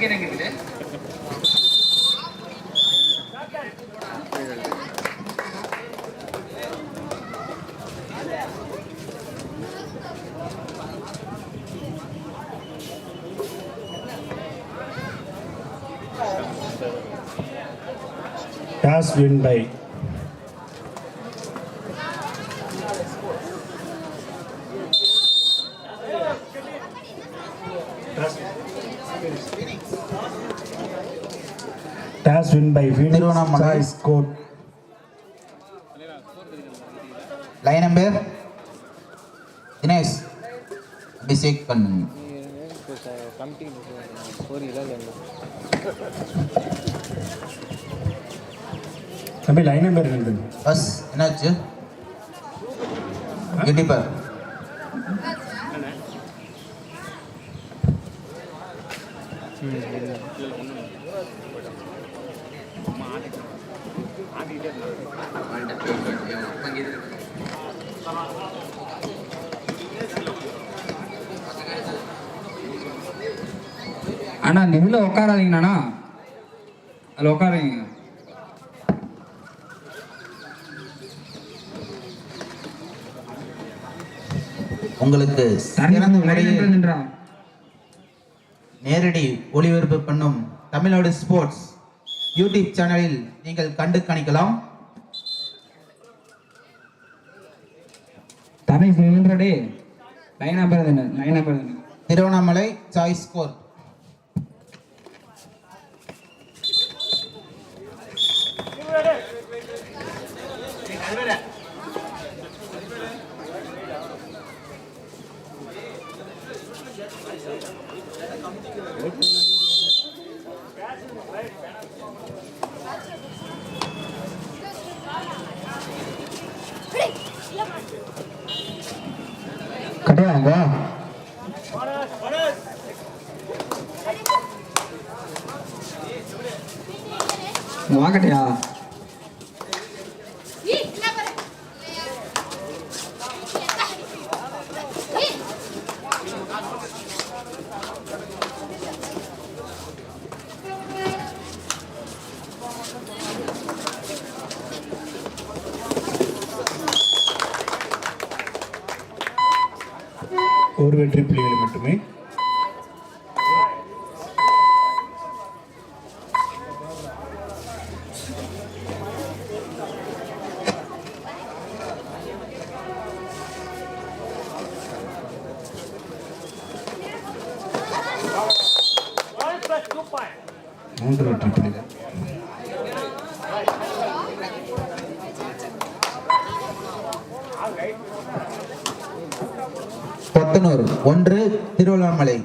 Wicket எங்க இருக்குது Toss win by Toss win by Phoenix Tiruvannamalai. Court. Line number Dinesh Abhishek பண்ணுங்க தம்பி line number இருக்குது bus என்னாச்சு? கெட்டிப்பர் அண்ணா நெல்ல உட்காராதீங்கண்ணா அதில் உட்காருங்க உங்களுக்கு சிறந்த முறையில் நேரடி ஒளிபரப்பு பண்ணும் தமிழ்நாடு ஸ்போர்ட்ஸ் யூடியூப் சேனலில் நீங்கள் கண்டு கணிக்கலாம். தனி நின்றடே லைன் திருவண்ணாமலை சாய்ஸ் கோர்ட் வெற்றி புள்ளிகள் மட்டுமே மூன்று வெற்றி புள்ளிகள் கொத்தனூர் ஒன்று திருவண்ணாமலை.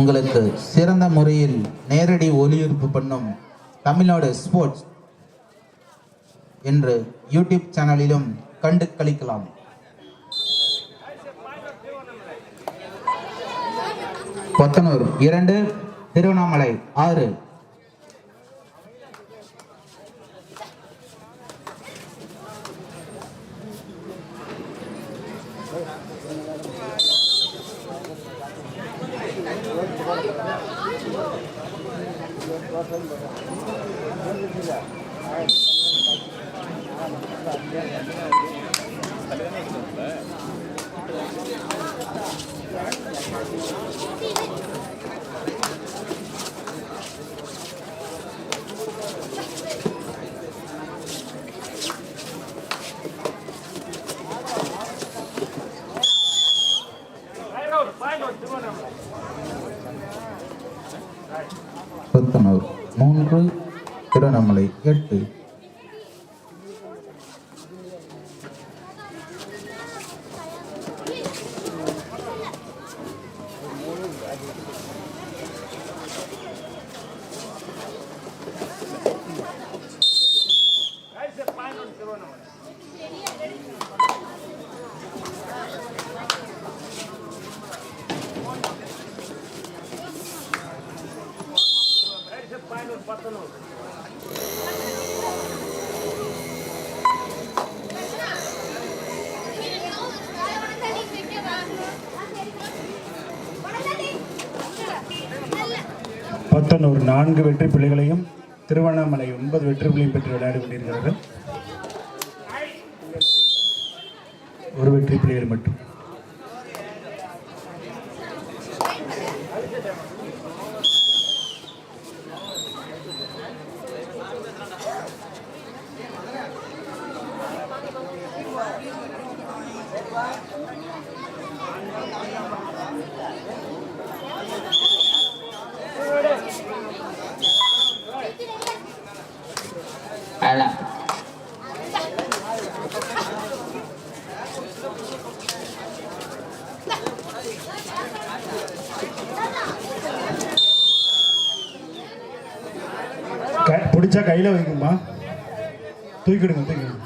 உங்களுக்கு சிறந்த முறையில் நேரடி ஒலிபரப்பு பண்ணும் தமிழ்நாடு ஸ்போர்ட்ஸ் என்று யூடியூப் சேனலிலும் கண்டு கழிக்கலாம் கொத்தனூர் இரண்டு திருவண்ணாமலை ஆறு. நம்மளை கேட்டு எட்டு ஒரு நான்கு வெற்றி பிள்ளைகளையும் திருவண்ணாமலை ஒன்பது வெற்றி புள்ளியும் பெற்று விளையாடி கொண்டிருக்கிறார்கள். ஒரு வெற்றி பிள்ளைகள் மட்டும். தூக்கிடுங்க தூக்கிடுங்க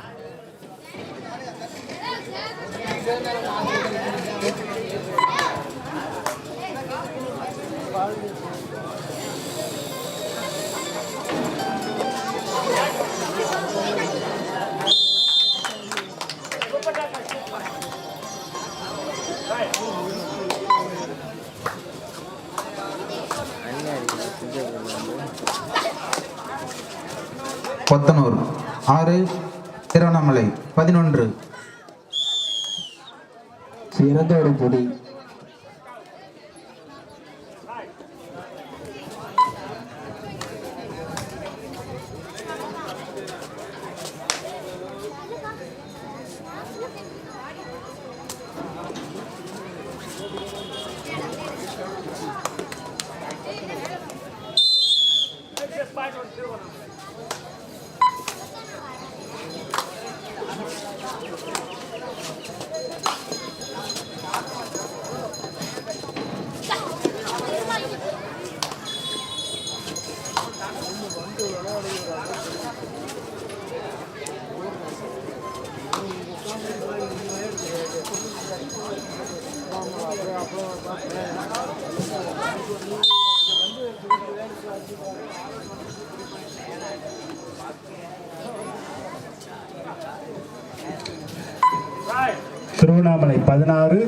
திருவண்ணாமலை பதினாறு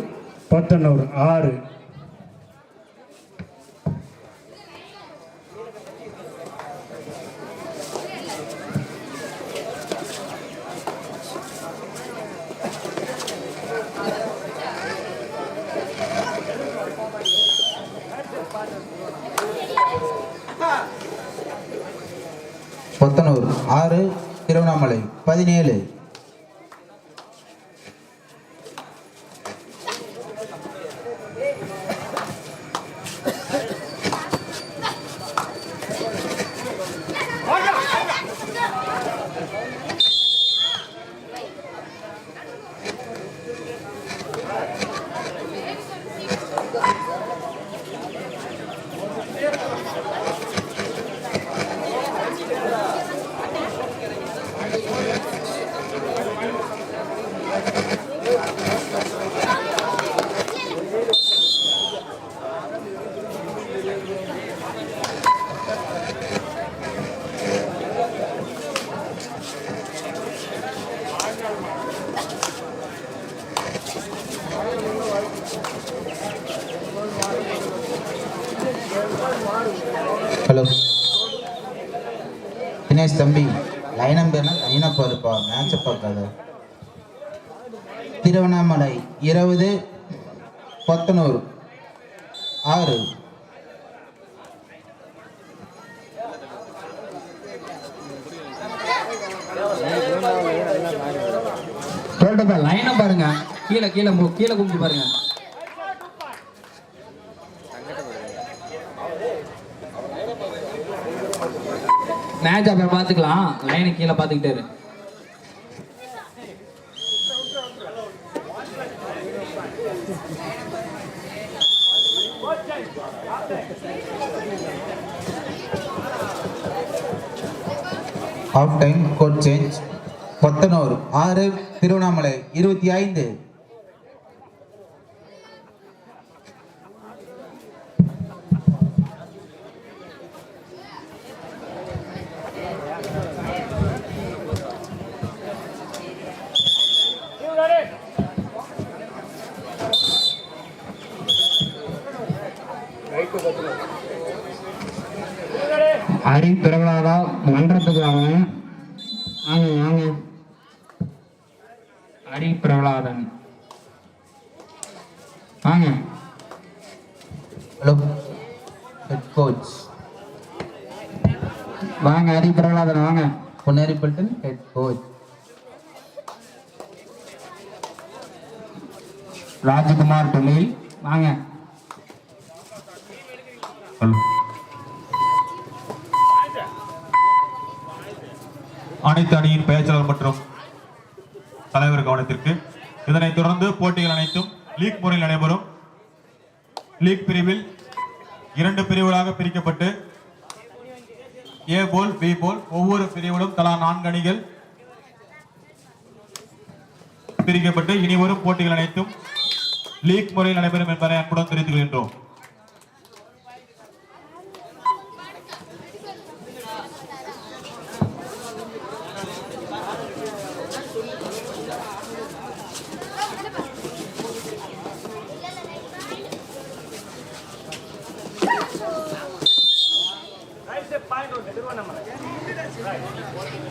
பத்தொன்னூறு ஆறு. கொத்தனூர் ஆறு திருவண்ணாமலை பதினேழு இருபது பத்தனூர் ஆறு. சொல்லிட்டு லைனை பாருங்க. கீழே கீழே கீழே கும்பிட்டு பாருங்க. மேட்ச் அப்ப பாத்துக்கலாம். லைனை கீழே பாத்துக்கிட்டாரு off half time court change Kothanur ஆறு திருவண்ணாமலை இருபத்தி ஐந்து ஹரி பிரகலாதா மன்றத்துக்கு வாங்க வாங்க வாங்க ஹரி பிரகலாதன் வாங்க ஹலோ ஹெட் கோச் வாங்க ஹரி பிரகலாதன் வாங்க பொன்னேரி பல்டன் ஹெட் கோச் ராஜகுமார் தொழில் வாங்க. அனைத்து அணியின் பெயர்ச்சாளர் மற்றும் தலைவர் கவனத்திற்கு இதனைத் தொடர்ந்து போட்டிகள் அனைத்தும் லீக் முறையில் நடைபெறும். லீக் பிரிவில் இரண்டு பிரிவுகளாக பிரிக்கப்பட்டு ஏ போல் பி போல் ஒவ்வொரு பிரிவிலும் தலா நான்கு அணிகள் பிரிக்கப்பட்டு இனி வரும் போட்டிகள் அனைத்தும் லீக் முறையில் நடைபெறும் என்பதை அன்புடன் தெரிவித்துக் கொள்கின்றோம்.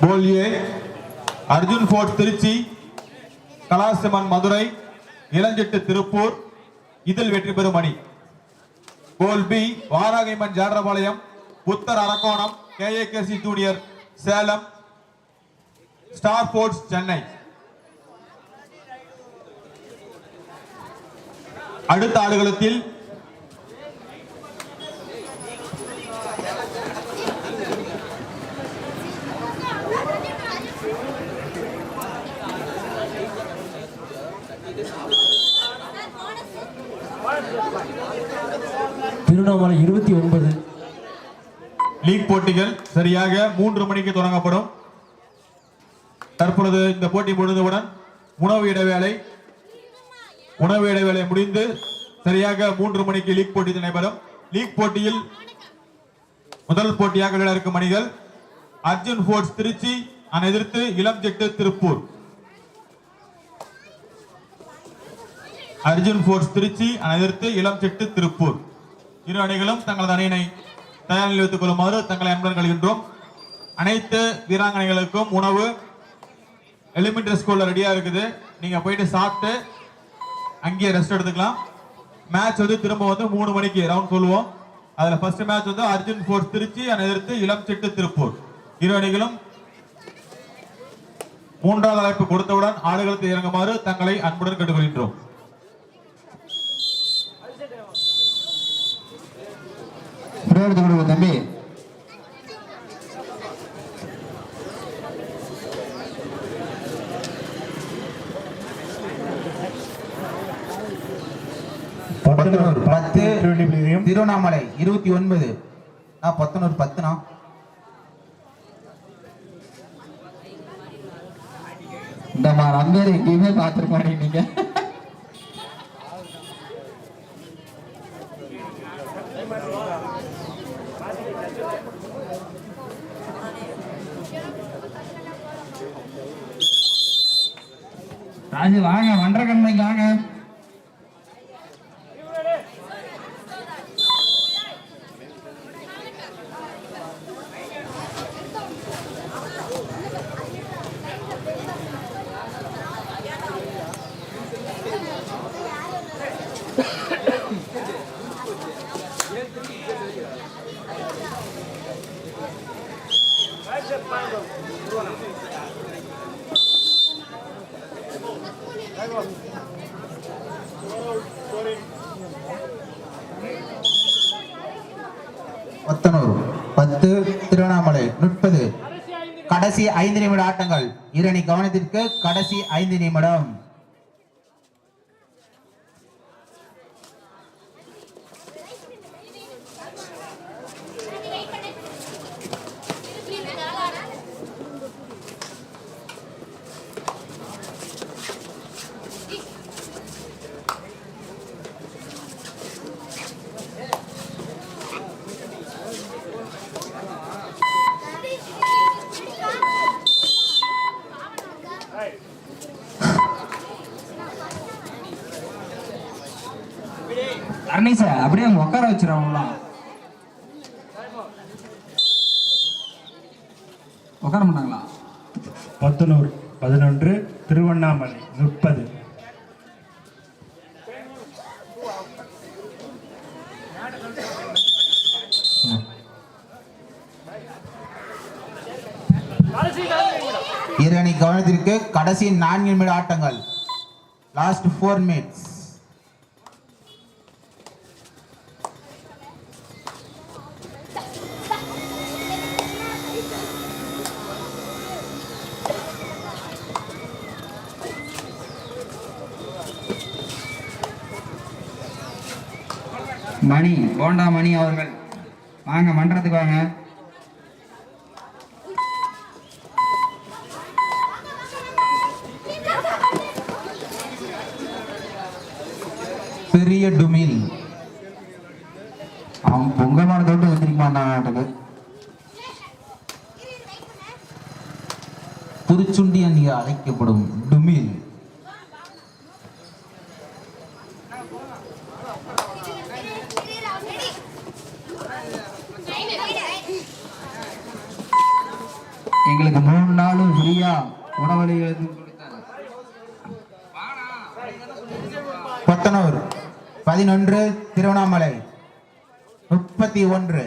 Pool A Arjun force Trichy கலாசிமன் Madurai Ilanchittu Tiruppur இதில் வெற்றி பெறும் அணி. கோல் பி வாராகைமன் ஜாடரபாளையம் புத்தர் Arakkonam KAKC junior Salem star sports Chennai. அடுத்த ஆடுகளத்தில் திருவண்ணாமலை இருபத்தி ஒன்பது. லீக் போட்டிகள் சரியாக மூன்று மணிக்கு தொடங்கப்படும். தற்பொழுது இந்த போட்டி முடிந்தவுடன் உணவு இடைவேளை உணவு இடைவேளை முடிந்து சரியாக மூன்று மணிக்கு லீக் போட்டி நடைபெறும். லீக் போட்டியில் முதல் போட்டியாக விளையாட இருக்கும் அணிகள் அர்ஜுன் ஃபோர்ட்ஸ் திருச்சி அதை எதிர்த்து இளம் ஜெட்டு திருப்பூர். அர்ஜுன் ஃபோர்ஸ் திருச்சி அதை எதிர்த்து இளம் ஜெட்டு திருப்பூர். இரு அணிகளும் தங்களது அணியினை தயார் நிலையில் வைத்துக் கொள்ளுமாறு தங்களை அன்புடன் கழிகின்றோம் அனைத்து வீராங்கனைகளுக்கும் உணவு. எலிமெண்டரி ஸ்கூல்ல ரெடியா இருக்குது. நீங்க போயிட்டு சாப்பிட்டு அங்கேயே ரெஸ்ட் எடுத்துக்கலாம். மேட்ச் வந்து திரும்ப வந்து மூணு மணிக்கு ரவுண்ட் சொல்லுவோம். அதுல ஃபர்ஸ்ட் மேட்ச் வந்து அர்ஜுன் ஃபோர்ஸ் திருச்சி அதை எதிர்த்து இளம் செட்டு திருப்பூர். இரு அணிகளும் மூன்றாவது அழைப்பு கொடுத்தவுடன் ஆடுகளுக்கு இறங்குமாறு தங்களை அன்புடன் கேட்டுக்கொள்கின்றோம். எடுத்து கொடுங்க தம்பி பத்து திருவண்ணாமலை இருபத்தி ஒன்பது. நான் பத்தனூர் பத்துனா இந்த மாதிரி அம்பேர் எங்கேயுமே பார்த்துருக்க மாட்டேங்க நீங்க ராஜு வாங்க வண்டரக்கண்மைக்கு வாங்க பத்தனூர் பத்து திருவண்ணாமலை. முப்பது. கடைசி ஐந்து நிமிட ஆட்டங்கள். இரணி கவனத்திற்கு கடைசி ஐந்து நிமிடம். அர்னீச அப்படியே அவங்க உட்கார வச்சிருவாங்களாம் உட்கார மாட்டாங்களா? பத்தனூர் பதினொன்று திருவண்ணாமலை முப்பது. இரணி கவனத்திற்கு கடைசி நான்கு நிமிட ஆட்டங்கள். Last four minutes Mani bonda Mani அவர்கள். வாங்க மன்றத்துக்கு வாங்க. பெரிய டுமில். அவன் பொங்கலோட தொட்டு வச்சிருக்க மாட்டாங்க புரிச்சுண்டி என்று அழைக்கப்படும் டுமில். எங்களுக்கு மூணு நாளும் ஃப்ரீயா உணவளி எழுதி கொத்தனூர் பதினொன்று திருவண்ணாமலை. முப்பத்தி ஒன்று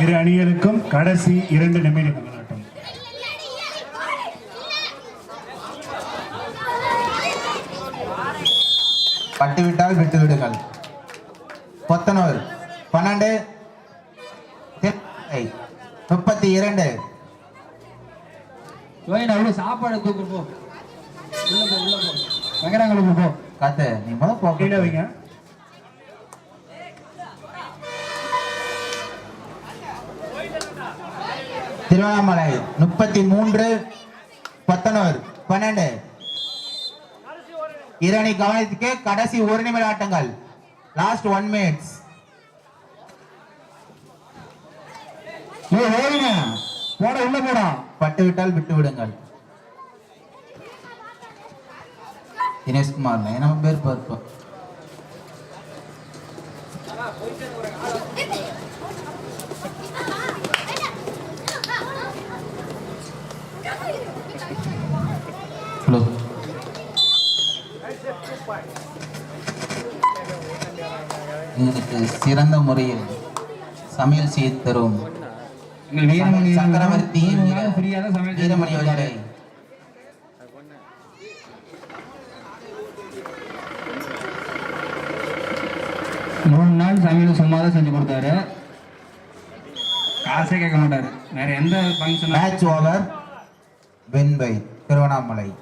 இரு அணிகளுக்கும் கடைசி இரண்டு நிமிடங்கள் ஆட்டம் பட்டுவிட்டால் விட்டு விடுங்கள் கொத்தனூர் பன்னெண்டு முப்பத்தி இரண்டு. சாப்பாடு தூக்கு போ. வெங்கடாங்களுக்கு போ காத்து நீ முத போ. கீழே வைங்க. திருவண்ணாமலை முப்பத்தி மூன்று பத்தனூர் பன்னெண்டு. இரணி கவனத்துக்கு கடைசி ஒரு நிமிட ஆட்டங்கள். லாஸ்ட் ஒன் மினிட்ஸ் போட உள்ள போடா. பட்டுவிட்டால் விட்டு விடுங்கள் தினேஷ்குமார் நம்ம பேர் பார்ப்போம். சிறந்த முறையில் சமையல் செய்து தரும். சக்கரவர்த்தி வீரமணி. அவர்களே. மூணு நாள் சமையல் சும்மா தான் செஞ்சு கொடுத்தாரு. காசே கேட்க மாட்டாரு. வேற எந்த function match over won by Tiruvannamalai.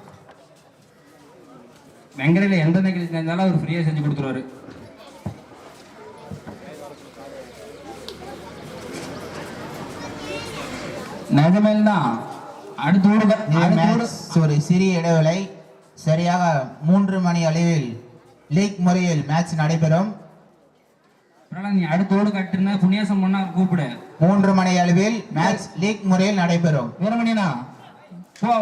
வெங்கடையில் எந்த நிகழ்ச்சி செஞ்சாலும் அவர் ஃப்ரீயாக செஞ்சு கொடுத்துருவாரு. நிஜமேல் தான் அடுத்த ஒரு சிறிய இடைவேளை. சரியாக மூன்று மணி அளவில் லீக் முறையில் மேட்ச் நடைபெறும். அப்புறம் நீ அடுத்த ஓடு கட்டுனா புண்ணியாசம் பண்ணா கூப்பிடு. மூன்று மணி அளவில் மேட்ச் லீக் முறையில் நடைபெறும். வீரமணியனா போ.